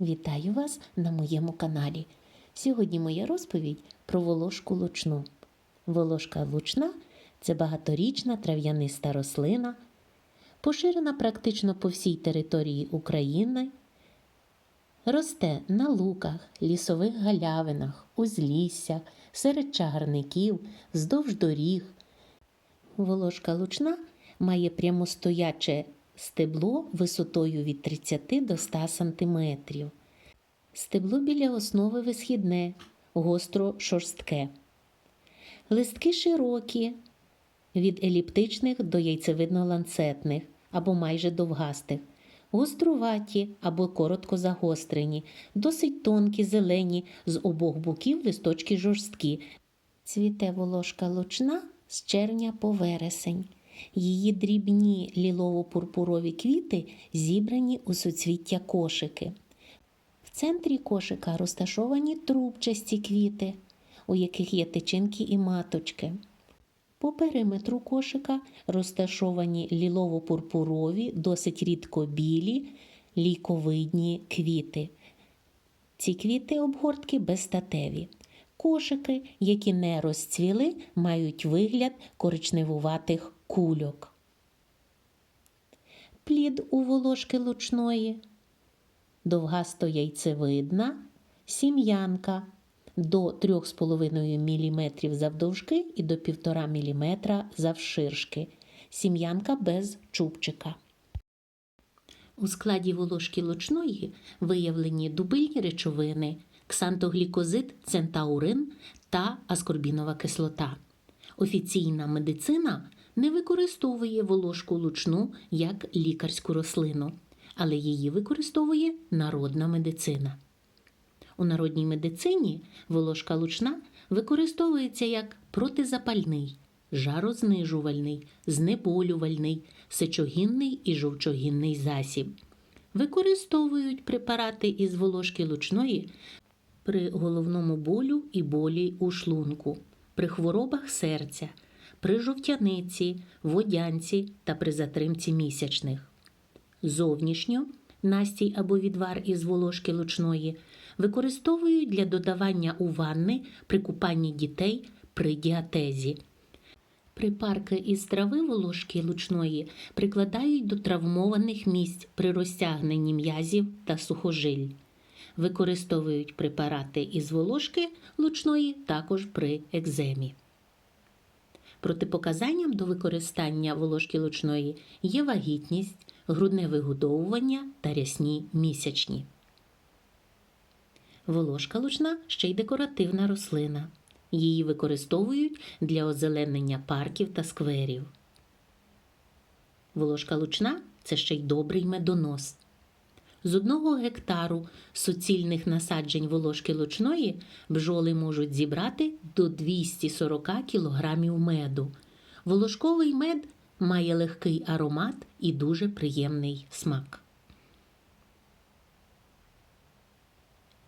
Вітаю вас на моєму каналі. Сьогодні моя розповідь про волошку лучну. Волошка лучна це багаторічна трав'яниста рослина, поширена практично по всій території України. Росте на луках, лісових галявинах, узліссях, серед чагарників, здовж доріг. Волошка лучна має прямостояче стебло висотою від 30 до 100 см. Стебло біля основи висхідне, гостро шорстке. Листки широкі, від еліптичних до яйцевидно-ланцетних або майже довгастих, гоструваті або коротко загострені, досить тонкі, зелені, з обох боків листочки жорсткі. Цвіте волошка лучна з червня по вересень. Її дрібні лілово-пурпурові квіти зібрані у суцвіття кошики. В центрі кошика розташовані трубчасті квіти, у яких є тичинки і маточки. По периметру кошика розташовані лілово-пурпурові, досить рідко білі, лійковидні квіти. Ці квіти обгортки безстатеві. Кошики, які не розцвіли, мають вигляд коричневуватих кульок. Плід у волошки лучної, довгасто яйцевидна, сім'янка до 3,5 мм завдовжки і до 1,5 мм завширшки. Сім'янка без чубчика. У складі волошки лучної виявлені дубильні речовини, ксантоглікозид, центаурин та аскорбінова кислота. Офіційна медицина не використовує волошку лучну як лікарську рослину, але її використовує народна медицина. У народній медицині волошка лучна використовується як протизапальний, жарознижувальний, знеболювальний, сечогінний і жовчогінний засіб. Використовують препарати із волошки лучної при головному болю і болі у шлунку, при хворобах серця, при жовтяниці, водянці та при затримці місячних. Зовнішньо настій або відвар із волошки лучної використовують для додавання у ванни при купанні дітей при діатезі. Припарки із трави волошки лучної прикладають до травмованих місць при розтягненні м'язів та сухожиль. Використовують препарати із волошки лучної також при екземі. Протипоказанням до використання волошки лучної є вагітність, грудне вигодовування та рясні місячні. Волошка лучна ще й декоративна рослина. Її використовують для озеленення парків та скверів. Волошка лучна це ще й добрий медонос. З одного гектару суцільних насаджень волошки лучної бджоли можуть зібрати до 240 кг меду. Волошковий мед має легкий аромат і дуже приємний смак.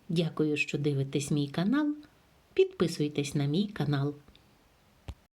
Дякую, що дивитесь мій канал. Підписуйтесь на мій канал.